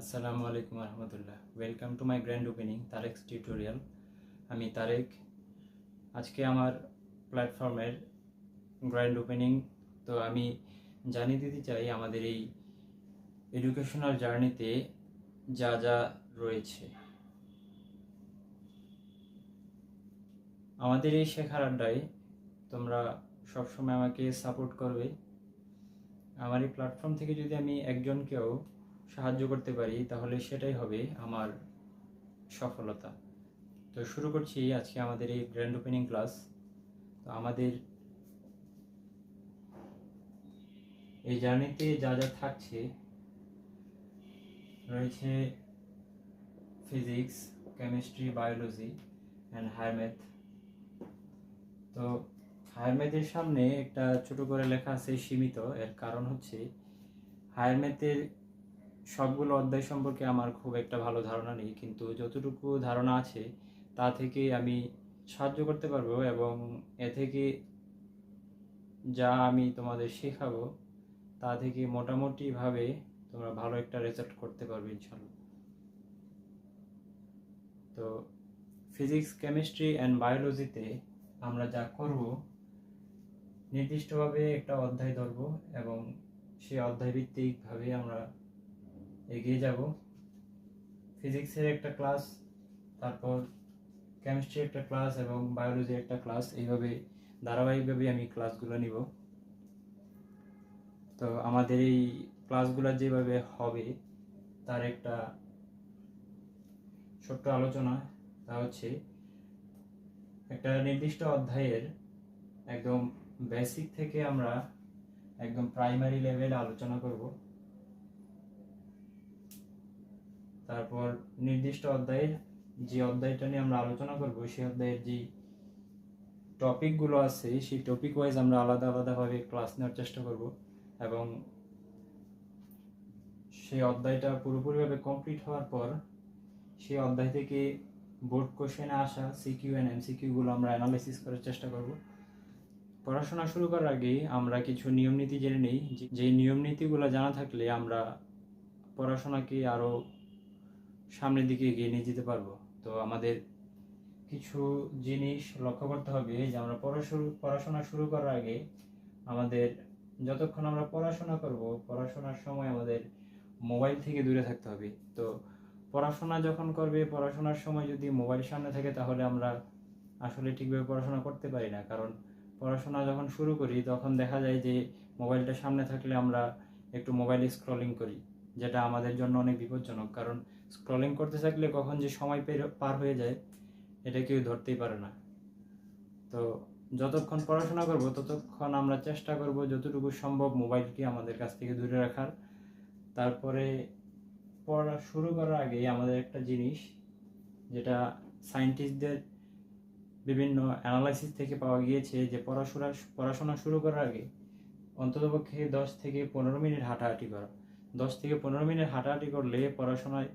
আসসালামু আলাইকুম রহমতুল্লাহ welcome to my grand opening Tarek's tutorial আমি তারেক। আজকে আমার প্ল্যাটফর্মের গ্র্যান্ড ওপেনিং তো আমি জানিয়ে দিতে চাই আমাদের এই এডুকেশনাল জার্নিতে যা যা রয়েছে। আমাদের এই শেখার আড্ডায় তোমরা সবসময় আমাকে সাপোর্ট করবে। আমার এই প্ল্যাটফর্ম থেকে যদি আমি একজনকেও সাহায্য করতে পারি, তাহলে সেটাই হবে আমার সফলতা। তো শুরু করছি আজকে আমাদের এই গ্র্যান্ড ওপেনিং ক্লাস তো আমাদের এই জার্নিতে যা যা থাকছে, রয়েছে physics chemistry biology and higher math তো হায়ার ম্যাথের সামনে একটা ছোট করে লেখা আছে সীমিত, এর কারণ হচ্ছে হায়ার ম্যাথের সবগুলো অধ্যায় সম্পর্কে আমার খুব একটা ভালো ধারণা নেই, কিন্তু যতটুকু ধারণা আছে, তা থেকে আমি সাহায্য করতে পারব এবং এ থেকে যা আমি তোমাদের শেখাবো, তা থেকে মোটামুটিভাবে তোমরা ভালো একটা রেজাল্ট করতে পারবে ইনশাল্লাহ তো ফিজিক্স কেমিস্ট্রি অ্যান্ড বায়োলজিতে আমরা যা করব, নির্দিষ্টভাবে একটা অধ্যায় ধরবো এবং সেই অধ্যায় ভিত্তিকভাবে আমরা এগিয়ে যাব। ফিজিক্সের একটা ক্লাস তারপর কেমিস্ট্রি একটা ক্লাস এবং বায়োলজি একটা ক্লাস এইভাবে ধারাবাহিকভাবে আমি ক্লাসগুলো নিব। তো আমাদের এই ক্লাসগুলো যেভাবে হবে, তার একটা ছোট্ট আলোচনা, তা হচ্ছে একটা নির্দিষ্ট অধ্যায়ের একদম বেসিক থেকে আমরা একদম প্রাইমারি লেভেলে আলোচনা করব। তারপর নির্দিষ্ট অধ্যায়ের যে অধ্যায়টা নিয়ে আমরা আলোচনা করব, সেই অধ্যায়ের যে টপিকগুলো আছে, সেই টপিক ওয়াইজ আমরা আলাদা আলাদাভাবে ক্লাস নেওয়ার চেষ্টা করব এবং সেই অধ্যায়টা পুরোপুরিভাবে কমপ্লিট হওয়ার পর সেই অধ্যায় থেকে বোর্ড কোশ্চেনে আসা সিকিউ অ্যান্ড এমসিকিউগুলো আমরা অ্যানালাইসিস করার চেষ্টা করব। পড়াশোনা শুরু করার আগে আমরা কিছু নিয়ম নীতি জেনে নিই, যে- যে নিয়ম নীতিগুলো জানা থাকলে আমরা পড়াশোনাকে আরও সামনের দিকে এগিয়ে নিয়ে যেতে পারব। তো আমাদের কিছু জিনিস লক্ষ্য করতে হবে যে আমরা পড়াশোনা শুরু করার আগে আমাদের যতক্ষণ আমরা পড়াশোনা করব, পড়াশোনার সময় আমাদের মোবাইল থেকে দূরে থাকতে হবে। তো পড়াশোনা যখন করবে, পড়াশোনার সময় যদি মোবাইল সামনে থাকে তাহলে আমরা আসলে ঠিকভাবে পড়াশোনা করতে পারি না। কারণ পড়াশোনা যখন শুরু করি, তখন দেখা যায় যে মোবাইলটা সামনে থাকলে আমরা একটু মোবাইল স্ক্রলিং করি, যেটা আমাদের জন্য অনেক বিপজ্জনক। কারণ স্ক্রলিং করতে থাকলে কখন যে সময় পের- হয়ে যায়, এটা কেউ ধরতেই পারে না। তো যতক্ষণ পড়াশোনা করব, ততক্ষণ আমরা চেষ্টা করব যতটুকু সম্ভব মোবাইলকে আমাদের কাছ থেকে দূরে রাখার। তারপরে পড়া শুরু করার আগে আমাদের একটা জিনিস, যেটা সায়েন্টিস্টদের বিভিন্ন অ্যানালাইসিস থেকে পাওয়া গিয়েছে যে পড়াশোনা পড়াশোনা শুরু করার আগে অন্ততপক্ষে দশ থেকে পনেরো মিনিট হাঁটাহাঁটি করা। দশ থেকে পনেরো মিনিট হাঁটাহাঁটি করলে পড়াশোনায়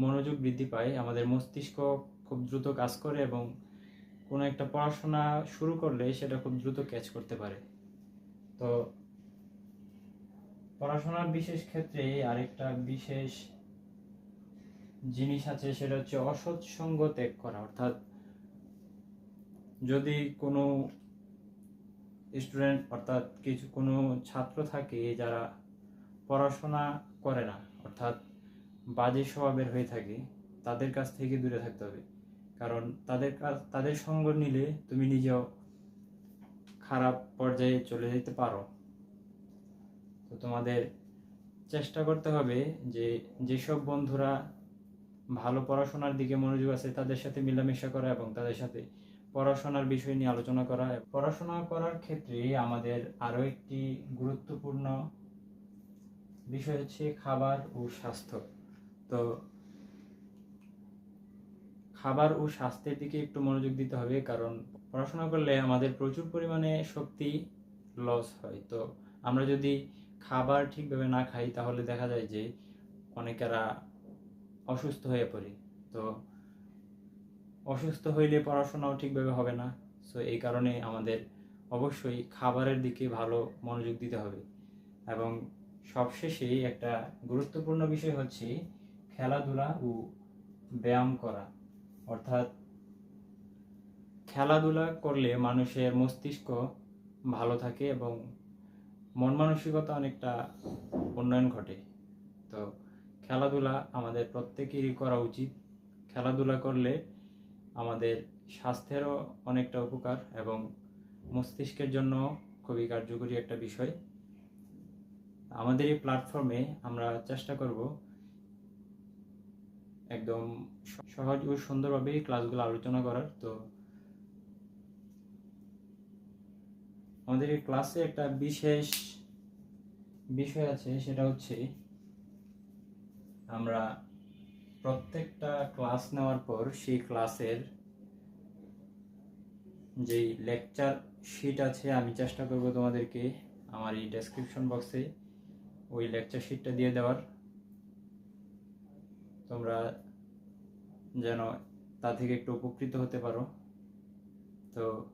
মনোযোগ বৃদ্ধি পায়, আমাদের মস্তিষ্ক খুব দ্রুত কাজ করে এবং কোনো একটা পড়াশোনা শুরু করলে সেটা খুব দ্রুত ক্যাচ করতে পারে। তো পড়াশোনার বিশেষ ক্ষেত্রে আরেকটা বিশেষ জিনিস আছে, সেটা হচ্ছে অসৎ সঙ্গ ত্যাগ করা। অর্থাৎ যদি কোনো স্টুডেন্ট অর্থাৎ কিছু, কোনো ছাত্র থাকে যারা পড়াশোনা করে না, অর্থাৎ বাজে স্বভাবের হয়ে থাকে, তাদের কাছ থেকে দূরে থাকতে হবে। কারণ তাদের কাছ তাদের সঙ্গ নিলে তুমি নিজেও খারাপ পর্যায়ে চলে যেতে পারো। তো তোমাদের চেষ্টা করতে হবে যে যেসব বন্ধুরা ভালো পড়াশোনার দিকে মনোযোগ আছে, তাদের সাথে মেলামেশা করা এবং তাদের সাথে পড়াশোনার বিষয় নিয়ে আলোচনা করা। পড়াশোনা করার ক্ষেত্রে আমাদের আরও একটি গুরুত্বপূর্ণ বিষয় হচ্ছে খাবার ও স্বাস্থ্য। তো খাবার ও স্বাস্থ্যের দিকে একটু মনোযোগ দিতে হবে, কারণ পড়াশোনা করলে আমাদের প্রচুর পরিমাণে শক্তি লস হয়। তো আমরা যদি খাবার ঠিকভাবে না খাই, তাহলে দেখা যায় যে অনেকেরা অসুস্থ হয়ে পড়ি। তো অসুস্থ হইলে পড়াশোনাও ঠিকভাবে হবে না। সো এই কারণে আমাদের অবশ্যই খাবারের দিকে ভালো মনোযোগ দিতে হবে। এবং সবশেষে একটা গুরুত্বপূর্ণ বিষয় হচ্ছে খেলাধুলা ও ব্যায়াম করা। অর্থাৎ খেলাধুলা করলে মানুষের মস্তিষ্ক ভালো থাকে এবং মন মানসিকতা অনেকটা উন্নয়ন ঘটে। তো খেলাধুলা আমাদের প্রত্যেকেরই করা উচিত। খেলাধুলা করলে আমাদের স্বাস্থ্যেরও অনেকটা উপকার এবং মস্তিষ্কের জন্য খুবই কার্যকরী একটা বিষয়। আমাদের এই প্ল্যাটফর্মে আমরা চেষ্টা করব একদম সহজ ও সুন্দরভাবে ক্লাসগুলো আলোচনা করার, তো আমাদের এই ক্লাসে একটা বিশেষ বিষয় আছে, সেটা হচ্ছে আমরা প্রত্যেকটা ক্লাস নেওয়ার পর সেই ক্লাসের যেই লেকচার শিট আছে, আমি চেষ্টা করব তোমাদেরকে আমার এই ডেসক্রিপশন বক্সে ওই লেকচার শিটটা দিয়ে দেওয়ার। তোমরা যেন তা থেকে একটু উপকৃত হতে পারো। তো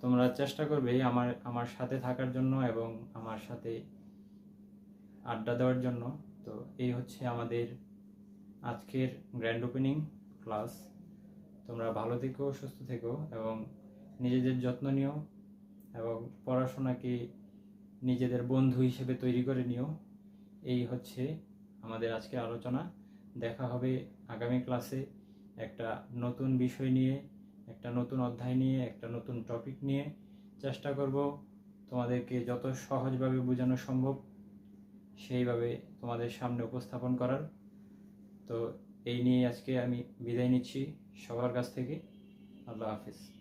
তোমরা চেষ্টা করবে আমার আমার সাথে থাকার জন্য এবং আমার সাথে আড্ডা দেওয়ার জন্য। তো এই হচ্ছে আমাদের আজকের গ্র্যান্ড ওপেনিং ক্লাস তোমরা ভালো থেকো, সুস্থ থেকো এবং নিজেদের যত্ন নিও এবং পড়াশোনাকে নিজেদের বন্ধু হিসেবে তৈরি করে নিও। এই হচ্ছে আমাদের আজকের আলোচনা। দেখা হবে আগামী ক্লাসে একটা নতুন বিষয় নিয়ে, একটা নতুন অধ্যায় নিয়ে, একটা নতুন টপিক নিয়ে। চেষ্টা করব তোমাদেরকে যত সহজভাবে বোঝানো সম্ভব সেইভাবে তোমাদের সামনে উপস্থাপন করার। তো এই নিয়ে আজকে আমি বিদায় নিচ্ছি সবার কাছ থেকে। আল্লাহ হাফিজ।